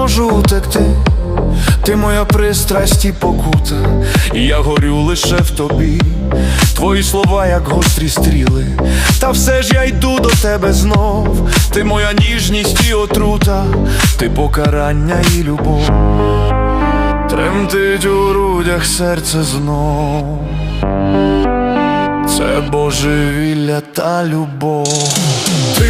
Можу втекти. Ти моя пристрасть і покута, і я горю лише в тобі. Твої слова, як гострі стріли, та все ж я йду до тебе знов. Ти моя ніжність і отрута, ти покарання і любов. Тремтить у грудях серце знов. Це божевілля та любов. Ти